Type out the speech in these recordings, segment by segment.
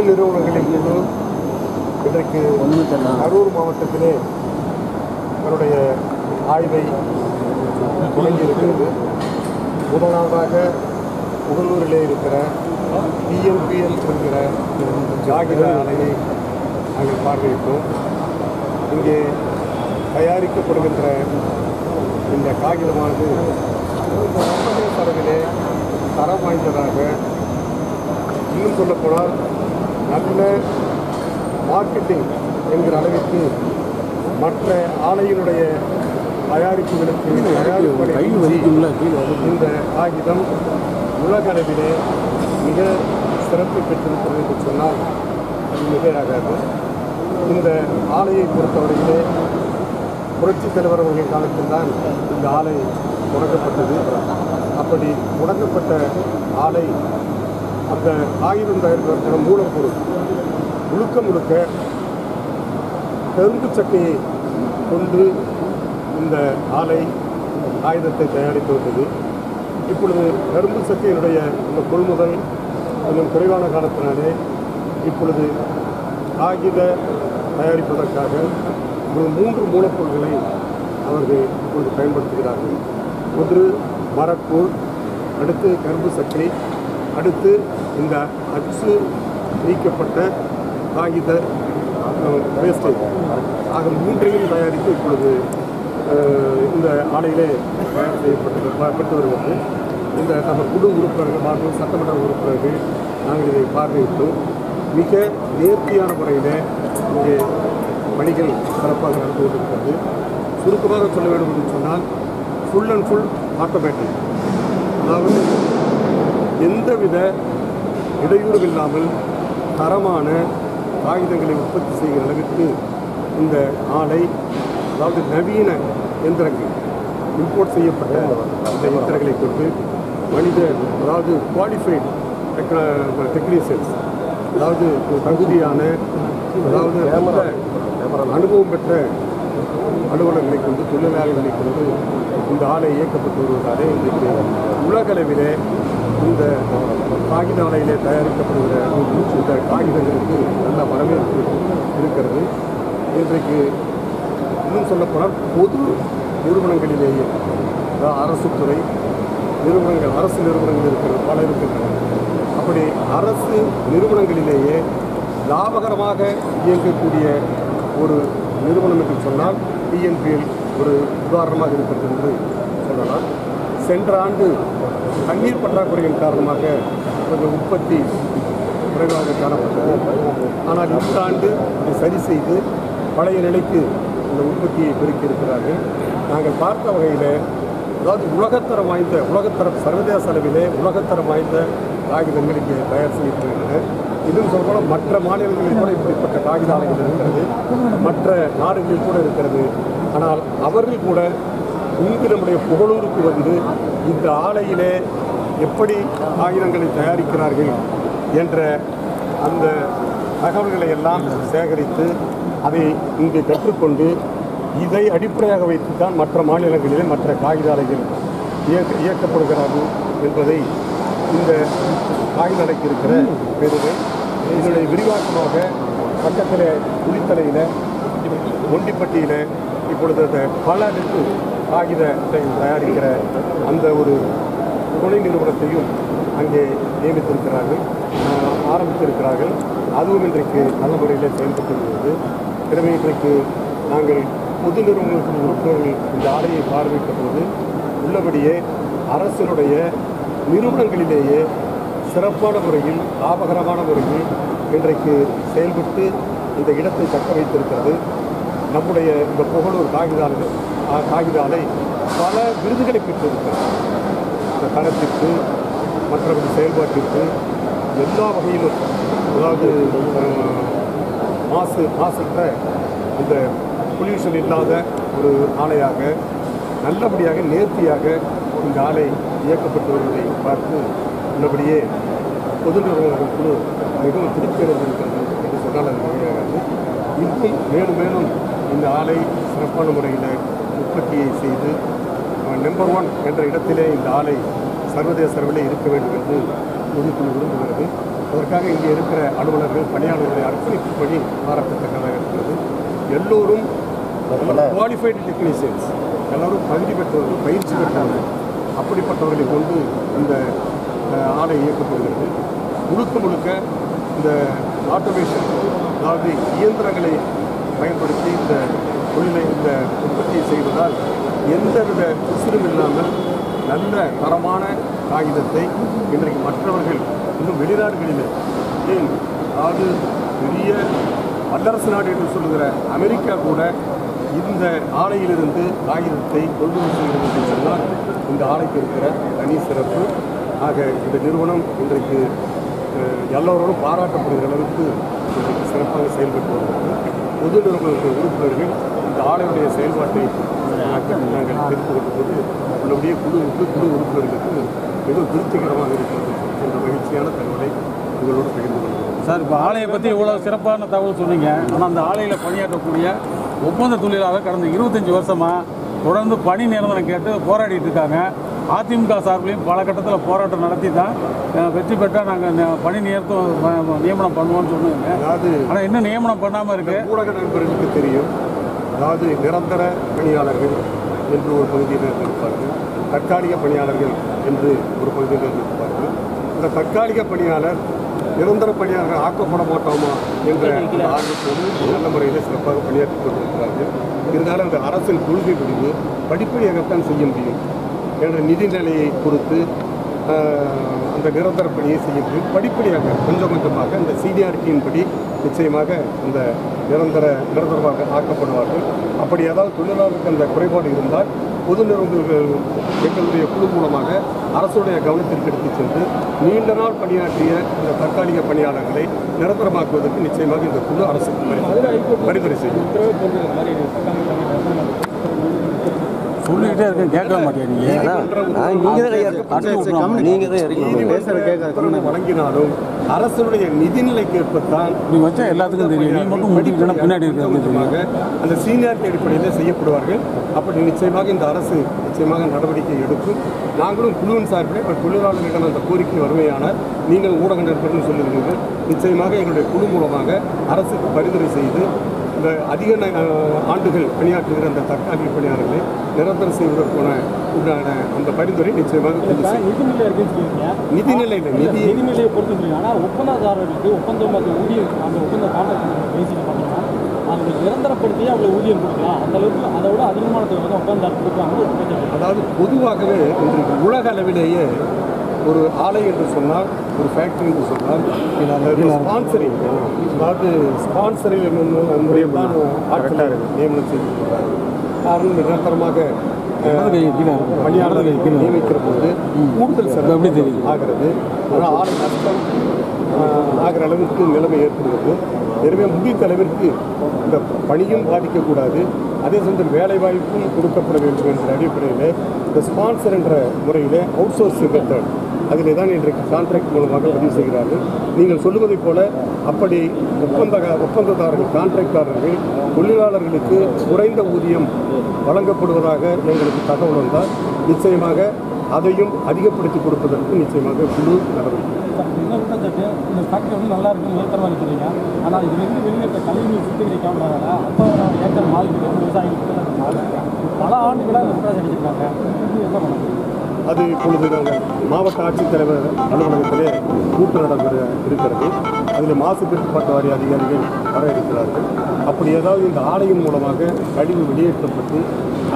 நிறுவனங்களின் குழு இன்றைக்கு கரூர் மாவட்டத்திலே தன்னுடைய ஆய்வை தொடங்கி இருக்கிறது முதலாவதாக புகழூரிலே இருக்கிற டிஎம்பிஎல் என்கிற ஜாகிர ஆலையை நாங்கள் பார்வையிட்டோம். இங்கே தயாரிக்கப்படுகின்ற இந்த காகிதமானது சர்வதேச அளவிலே தரம் வாய்ந்ததாக இன்னும் சொல்லப்போனால் நல்ல மார்க்கெட்டிங் என்கிற அளவிற்கு மற்ற ஆலையினுடைய தயாரிப்புகளுக்கு தயாரிப்பு இந்த காகிதம் உலக அளவிலே மிக சிறப்பு பெற்றிருக்கிறது என்று சொன்னால் அது மிகையாகாது. இந்த ஆலையை பொறுத்தவரையிலே புரட்சித் தலைவர் அவர்கள் காலத்தில்தான் இந்த ஆலை தொடங்கப்பட்டது. அப்படி தொடங்கப்பட்ட ஆலை அந்த ஆயுதம் தயாரிப்பதற்கான மூலப்பொருள் முழுக்க முழுக்க கரும்பு சக்கையை கொண்டு இந்த ஆலை ஆயுதத்தை தயாரித்து வந்தது. இப்பொழுது கரும்பு சக்கையினுடைய இந்த கொள்முதல் கொஞ்சம் குறைவான காலத்தினாலே இப்பொழுது காகித தயாரிப்பதற்காக ஒரு மூன்று மூலப்பொருட்களை அவர்கள் இப்பொழுது பயன்படுத்துகிறார்கள். ஒன்று மரக்கூழ் அடுத்து கரும்பு சக்கை அடுத்து இந்த அச்சு நீக்கப்பட்ட காகித வேஸ்டேஜ் ஆக மூன்றையும் தயாரித்து இப்பொழுது இந்த ஆலையிலே தயார் செய்யப்பட்டு பட்டு வருகிறது. இந்த நம்ம குழு உறுப்பினர்கள் மாற்றம் சட்டமன்ற உறுப்பினர்கள் நாங்கள் இதை பார்வையிட்டோம். மிக நேர்த்தியான முறையில் இங்கே பணிகள் சிறப்பாக நடந்து கொண்டிருக்கிறது. சுருக்கமாக சொல்ல வேண்டும் என்று சொன்னால் ஃபுல் அண்ட் ஃபுல் ஆட்டோமேட்டிக் அதாவது எந்தவித இடையூறும் இல்லாமல் தரமான காகிதங்களை உற்பத்தி செய்கிற அளவிற்கு இந்த ஆலை அதாவது நவீன எந்திரங்கள் இம்போர்ட் செய்யப்பட்ட அந்த எந்திரங்களை கொண்டு மனித அதாவது குவாலிஃபைடு டெக்னீஷியன்ஸ் அதாவது தகுதியான அதாவது அனுபவம் பெற்ற அலுவலர்களை கொண்டு தொழிலாளர்களை கொண்டு இந்த ஆலை இயக்கப்பட்டு வருவதாலே இன்றைக்கு உலகளவிலே இந்த காகித ஆலையிலே தயாரிக்கப்படுகிற இந்த காகிதங்களுக்கு நல்ல வரவேற்பு இருக்கிறது. இன்றைக்கு இன்னும் சொல்லப்போனால் பொது நிறுவனங்களிலேயே அதாவது அரசு துறை நிறுவனங்கள் அரசு நிறுவனங்கள் இருக்கிறது பல இருக்கின்றன. அப்படி அரசு நிறுவனங்களிலேயே லாபகரமாக இயங்கக்கூடிய ஒரு நிறுவனம் என்று சொன்னால் டிஎன்பிஎல் ஒரு உதாரணமாக இருக்கிறது என்று சொல்லலாம். சென்ற ஆண்டு தண்ணீர் பற்றாக்குறையின் காரணமாக கொஞ்சம் உற்பத்தி குறைவாக காணப்பட்டது. ஆனால் இந்த ஆண்டு இதை சரி செய்து பழைய நிலைக்கு இந்த உற்பத்தியை பெருக்கி இருக்கிறார்கள் நாங்கள் பார்த்த வகையில் அதாவது உலகத்தரம் வாய்ந்த உலகத்தரம் சர்வதேச அளவிலே உலகத்தரம் வாய்ந்த காகிதங்கள் இங்கே தயார் செய்யப்படுகின்றன இன்னும் சொல்லப்போனால் மற்ற மாநிலங்களில் கூட இப்படிப்பட்ட காகித ஆலைகள் இருக்கிறது. மற்ற நாடுகளில் கூட இருக்கிறது. ஆனால் அவர்கள் கூட இங்கு நம்முடைய புகழூருக்கு வந்து இந்த ஆலையிலே எப்படி காகிதங்களை தயாரிக்கிறார்கள் என்ற அந்த தகவல்களை எல்லாம் சேகரித்து அதை இங்கு கற்றுக்கொண்டு இதை அடிப்படையாக வைத்து தான் மற்ற மாநிலங்களிலே மற்ற காகித ஆலைகள் இயக்க இயக்கப்படுகிறார்கள் என்பதை இந்த காகிதாலைக்கு இருக்கிற பெருமை இதனுடைய விரிவாக்கமாக பக்கத்தில் குளித்தலையில் ஒண்டிப்பட்டியில் இப்பொழுது பல காகிதத்தை தயாரிக்கிற அந்த ஒரு துணை நிறுவனத்தையும் அங்கே நியமித்திருக்கிறார்கள். ஆரம்பித்திருக்கிறார்கள். அதுவும் இன்றைக்கு நல்ல முறையில் செயல்பட்டு வருகிறது. எனவே இன்றைக்கு நாங்கள் பொது நிறுவனங்களின் உறுப்பினர்கள் இந்த ஆலையை பார்வையிட்ட போது உள்ளபடியே அரசினுடைய நிறுவனங்களிலேயே சிறப்பான முறையில் லாபகரமான முறையில் இன்றைக்கு செயல்பட்டு இந்த இடத்தை தக்க வைத்திருக்கிறது. நம்முடைய இந்த புகழூர் காகித காகித ஆலை பல விருதுகளை பெற்றிருக்கிறது இந்த தரத்திற்கு மற்றபடி செயல்பாட்டிற்கு எல்லா வகையிலும் அதாவது மாசு மாசற்ற இந்த பொல்யூஷன் இல்லாத ஒரு ஆலையாக நல்லபடியாக நேர்த்தியாக இந்த ஆலை இயக்கப்பட்டு வருவதை பார்த்து உள்ளபடியே பொது நிறுவனங்கள் குழு மிகவும் திருப்தி அடைந்திருக்கிறது என்று சொன்னால் அது மிகையாகாது இன்னும் மேலும் மேலும் இந்த ஆலை சிறப்பான முறையில் உற்பத்தியை செய்து நம்பர் ஒன் என்ற இடத்திலே இந்த ஆலை சர்வதேச அளவிலே இருக்க வேண்டும் என்று பொதுக்குழு விரும்புகிறது அதற்காக இங்கே இருக்கிற அலுவலர்கள் பணியாளர்களை அர்ப்பணிப்புப்படி பாராட்டத்தக்கதாக இருக்கிறது. எல்லோரும் குவாலிஃபைடு டெக்னீஷியன்ஸ் எல்லோரும் தகுதி பெற்றவர்கள் பயிற்சி பெற்றவர்கள் அப்படிப்பட்டவர்களை கொண்டு இந்த ஆலை இயக்கப்படுகிறது. முழுக்க முழுக்க இந்த ஆட்டோமேஷன் அதாவது இயந்திரங்களை பயன்படுத்தி இந்த தொழிலை இந்த உற்பத்தியை செய்வதால் எந்தவித உசிரும் இல்லாமல் நல்ல தரமான காகிதத்தை இன்றைக்கு மற்றவர்கள் இன்னும் வெளிநாடுகளிலே ஏன் அதாவது பெரிய வல்லரசு நாடு என்று சொல்லுகிற அமெரிக்கா கூட இந்த ஆலையிலிருந்து காகிதத்தை கொள்முதல் செய்கிறது என்று சொன்னால் இந்த ஆலைக்கு இருக்கிற தனி சிறப்பு. ஆக இந்த நிறுவனம் இன்றைக்கு எல்லோரோடும் பாராட்டப்படுகிற அளவுக்கு இன்றைக்கு சிறப்பாக செயல்பட்டு வருகிறது. பொது நிறுவனங்கள் உறுப்பினர்கள் இந்த ஆலையுடைய செயல்பாட்டை நாங்கள் தெரிந்து கொண்ட போது நம்முடைய குழு குழு உறுப்பினர்களுக்கு மிகவும் திருப்திகரமாக இருக்கிறது என்ற மகிழ்ச்சியான தகவலை உங்களோடு பகிர்ந்து கொள்கிறோம். சார் இப்போ ஆலையை பற்றி இவ்வளோ சிறப்பான தகவல் சொன்னீங்க. ஆனால் அந்த ஆலையில் பணியாற்றக்கூடிய ஒப்பந்த தொழிலாளர் கடந்த இருபத்தஞ்சி வருஷமாக தொடர்ந்து பணி நிரந்தரம் கேட்டு போராடிட்டு இருக்காங்க. அதிமுக சார்பிலையும் பல கட்டத்தில் போராட்டம் நடத்தி தான் வெற்றி பெற்றால் நாங்கள் பணி நியமனம் நியமனம் பண்ணுவோம்னு சொன்னாங்க. ஆனால் இன்னும் நியமனம் பண்ணாமல் இருக்கு? ஊடக நண்பர்களுக்கு தெரியும். அதாவது நிரந்தர பணியாளர்கள் என்று ஒரு பகுதியினர் இருப்பார்கள். தற்காலிக பணியாளர்கள் என்று ஒரு பகுதியினர் இருப்பார்கள். இந்த தற்காலிக பணியாளர் நிரந்தர பணியாளர்கள் ஆக்கப்பட மாட்டோமா என்ற ஆர்வத்தோடு நல்ல முறையில் சிறப்பாக பணியாற்றிக் கொண்டிருக்கிறார்கள். இருந்தாலும் அந்த அரசின் கொள்கை முடிவு படிப்படியாகத்தான் செய்ய முடியும். என்ற நிதி நிலையை பொறுத்து அந்த நிரந்தர பணியை செய்ய படிப்படியாக கொஞ்சம் கொஞ்சமாக அந்த சீனியாரிட்டியின்படி நிச்சயமாக அந்த நிரந்தர நிரந்தரமாக ஆக்கப்படுவார்கள். அப்படி ஏதாவது தொழிலாளருக்கு அந்த குறைபாடு இருந்தால் பொது நிறுவனங்கள் எங்களுடைய குழு மூலமாக அரசுடைய கவனத்திற்கு எடுத்துச் சென்று நீண்ட நாள் பணியாற்றிய இந்த தற்காலிக பணியாளர்களை நிரந்தரமாக்குவதற்கு நிச்சயமாக இந்த குழு அரசுக்கு பரிந்துரை- பரிந்துரை செய்யும். சொல்லிக்கிட்டே இருக்கேன் கேட்க மாட்டேன் நீங்கள் நீங்க தான் இறக்கி நீங்க தான் இறக்கி நீதிமன்றம் வழங்கினாலும் அரசுடைய நிதிநிலைக்கு ஏற்பத்தான் நீ வச்சா எல்லாத்துக்கும் தெரியும். நீ மட்டும் முடிக்கலன்னா பின்னாடி இருக்கிறது அந்த சீனியாரிட்டி அடிப்படையில் செய்யப்படுவார்கள். அப்படி நிச்சயமாக இந்த அரசு நிச்சயமாக நடவடிக்கை எடுக்கும். நாங்களும் குழுவின் சார்பில் இப்போ தொழிலாளர்களிடம் அந்த கோரிக்கை வறுமையானால் நீங்கள் ஊடக நண்பர்கள் சொல்லுகிறீர்கள் நிச்சயமாக எங்களுடைய குழு மூலமாக அரசுக்கு பரிந்துரை செய்து இந்த அதிக ஆண்டுகள் பணியாற்றுகிற அந்த தற்காலிக பணியாளர்களை நிரந்தரம் செய்வதற்கான உண்டான அந்த பரிந்துரை நிச்சயமாக. நிதிநிலை நிதிநிலை நிதி நிதிநிலையை பொறுத்து ஆனால் ஒப்பந்ததாரர்களுக்கு ஒப்பந்தம் அந்த ஊதியம் அந்த ஒப்பந்த கான்ட்ராக்ட் பேசிக்க பார்த்தீங்கன்னா அவங்க நிரந்தரப்படுத்தியே அவ்வளோ ஊதியம் கொடுக்கலாம். அந்த அளவுக்கு அதை விட அதிகமான தொகை வந்து ஒப்பந்ததாரர் கொடுக்குறாங்க. அதாவது பொதுவாகவே இன்றைக்கு உலக அளவிலேயே ஒரு ஆலை என்று சொன்னால் ஒரு ஃபேக்டரி என்று சொன்னால் ஸ்பான்சரிங் அதாவது ஸ்பான்சரிங் முறையில் தான் ஆட்களை நியமனம் செய்து காரணம் நிரந்தரமாக பணியாளர்களை நியமிக்கிற போது கூடுதல் செலவு? ஆகிறது. ஆனால் ஆலை நஷ்டம் ஆகிற அளவிற்கு நிலைமை ஏற்படுகிறது. எனவே முடித்த அளவிற்கு இந்த பணியும் பாதிக்கக்கூடாது. அதே சமயத்தில் வேலைவாய்ப்பும் கொடுக்கப்பட வேண்டும் என்ற அடிப்படையில் இந்த ஸ்பான்சர் என்ற முறையில் அவுட் சோர்சிங் மெத்தட் அதிலே தான் இன்றைக்கு கான்ட்ராக்ட் மூலமாக பதிவு செய்கிறார்கள். நீங்கள் சொல்லுவதைப் போல அப்படி ஒப்பந்த ஒப்பந்ததாரர்கள் கான்ட்ராக்டாரர்கள் தொழிலாளர்களுக்கு குறைந்த ஊதியம் வழங்கப்படுவதாக எங்களுக்கு தகவல் வந்தால் நிச்சயமாக அதையும் அதிகப்படுத்தி கொடுப்பதற்கு நிச்சயமாக குழு நடவடிக்கை இன்னொரு இந்த ஃபேக்டரி வந்து நல்லா இருக்குன்னு நிரந்தரமாக இருக்கிறீங்க ஆனால் இதுலேருந்து வெளியேற்ற கழிவுநீர் சுத்திகரிக்காமல் அப்போ ஏக்கர் மாலுக்கு வந்து விவசாயிகளுக்கு பல ஆண்டுகளாக இந்த குற்றச்சாட்டு அடிச்சிருக்காங்க என்ன பண்ண அது இப்பொழுது நாங்கள் மாவட்ட ஆட்சித்தலைவர் அலுவலகத்திலே கூட்டம் நடைபெற இருக்கிறது. அதில் மாசு கட்டுப்பாட்டு வாரிய அதிகாரிகள் வர இருக்கிறார்கள். அப்படி ஏதாவது இந்த ஆலையின் மூலமாக கழிவு வெளியேற்றப்பட்டு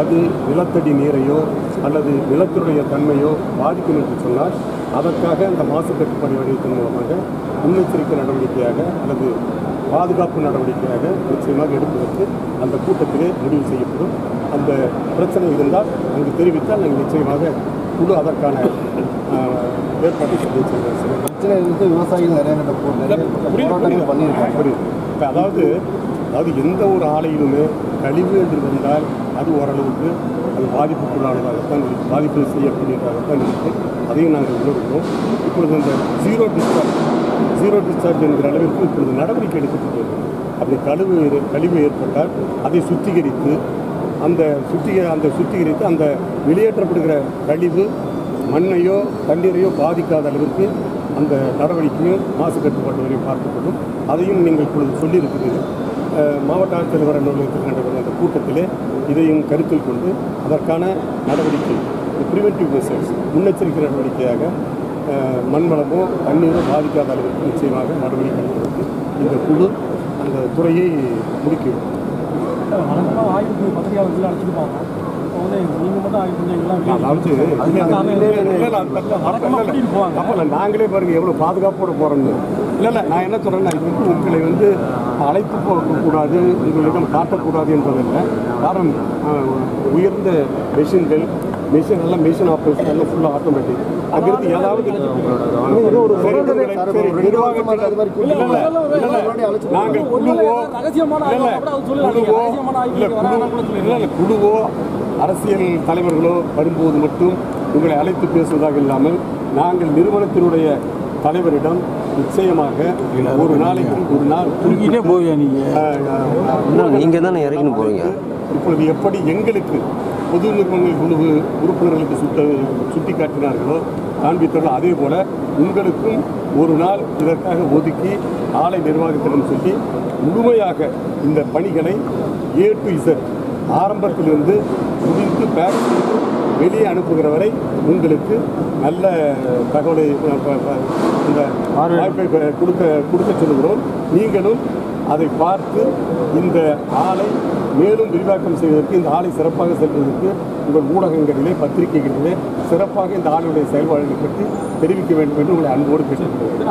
அது நிலத்தடி நீரையோ அல்லது நிலத்தினுடைய தன்மையோ பாதிக்கும் என்று சொன்னால் அதற்காக அந்த மாசு கட்டுப்பாடு வடிவத்தின் மூலமாக முன்னெச்சரிக்கை நடவடிக்கையாக அல்லது பாதுகாப்பு நடவடிக்கையாக நிச்சயமாக எடுப்பதற்கு அந்த கூட்டத்திலே முடிவு செய்யப்படும். அந்த பிரச்சனை இருந்தால் அங்கு தெரிவித்தால் நாங்கள் நிச்சயமாக குழு அதற்கான ஏற்பாட்டை செய்து செய்வோம் பிரச்சனை இருந்து விவசாயிகள் நிறைய போராட்டங்கள் பண்ணியிருக்காங்க. புரியுது. இப்போ அதாவது அதாவது எந்த ஒரு ஆலையிலுமே கழிவு என்று வந்தால் அது ஓரளவுக்கு அது பாதிப்புக்குள்ளானதாகத்தான் இருக்கு. பாதிப்பு செய்யக்கூடியதாகத்தான் இருக்கு. அதையும் நாங்கள் உணர்கிறோம். இப்பொழுது இந்த ஜீரோ டிஸ்சார்ஜ் ஜீரோ டிஸ்சார்ஜ் என்கிற அளவிற்கு இப்பொழுது நடவடிக்கை எடுக்கப்பட்டு. அப்படி கழிவு கழிவு ஏற்பட்டால் அதை சுத்திகரித்து அந்த சுத்திக அந்த சுத்திகரித்து அந்த வெளியேற்றப்படுகிற கழிவு மண்ணையோ தண்ணீரையோ பாதிக்காத அளவிற்கு அந்த நடவடிக்கையும் மாசு கட்டுப்பாட்டு வரையும் பார்க்கப்படும். அதையும் நீங்கள் இப்பொழுது சொல்லியிருக்கிறீர்கள். மாவட்ட ஆட்சித்தலைவர் அலுவலகத்தில் நடைபெறும் அந்த கூட்டத்திலே இதையும் கருத்தில் கொண்டு அதற்கான நடவடிக்கை ப்ரிவென்டிவ் மெசர்ஸ் முன்னெச்சரிக்கை நடவடிக்கையாக மண்வளமோ தண்ணீரோ பாதிக்காத அளவுக்கு நிச்சயமாக நடவடிக்கை எடுப்பதற்கு இந்த குழு அந்த துறையை முடிக்கிவிடும். வழக்கமாக ஆய்வு குழு பத்திரிகையாளர்கள் அழைச்சிருப்பாங்க இப்போ வந்து நீங்கள் போவாங்க. பாருங்க எவ்வளோ பாதுகாப்போட போகிறோம்னு இல்லை இல்லை நான் என்ன வந்து உங்களை வந்து அழைத்து போகக்கூடாது உங்களிடம் காட்டக்கூடாது என்பதில்லை காரணம் உயர்ந்த மெஷின்கள் மிஷின் எல்லாம் மிஷின் ஆப்ரேஷன் எல்லாம் ஃபுல்லாக ஆட்டோமேட்டிக் அங்கிருந்து ஏதாவது நாங்கள் குழுவோ. குழுவோ குழுவோ அரசியல் தலைவர்களோ வரும்போது மட்டும் உங்களை அழைத்து பேசுவதாக இல்லாமல் நாங்கள் நிறுவனத்தினுடைய தலைவரிடம் நிச்சயமாக ஒரு நாளைக்கு ஒரு நாள் தூக்கிட்டே போவியா நீங்க? நீங்க தானே இறங்கின்னு போறீங்க. இப்பொழுது எப்படி எங்களுக்கு பொது நிறுவனங்கள் குழு உறுப்பினர்களுக்கு சுட்ட சுட்டி காட்டினார்களோ காண்பித்தார்களோ அதே போல உங்களுக்கும் ஒரு நாள் இதற்காக ஒதுக்கி ஆலை நிர்வாகத்திடம் சொல்லி முழுமையாக இந்த பணிகளை ஏ டு இசட் ஆரம்பத்திலிருந்து முடித்து பேக் வெளியே அனுப்புகிற வரை உங்களுக்கு நல்ல தகவலை இந்த வாய்ப்பை கொடுக்க கொடுக்க சொல்லுகிறோம். நீங்களும் அதை பார்த்து இந்த ஆலை மேலும் விரிவாக்கம் செய்வதற்கு இந்த ஆலை சிறப்பாக செல்வதற்கு உங்கள் ஊடகங்களிலே பத்திரிகைகளிலே சிறப்பாக இந்த ஆலையுடைய செயல்பாடுகளை பற்றி தெரிவிக்க வேண்டும் என்று உங்களை அன்போடு கேட்டுக்கொள்கிறேன்.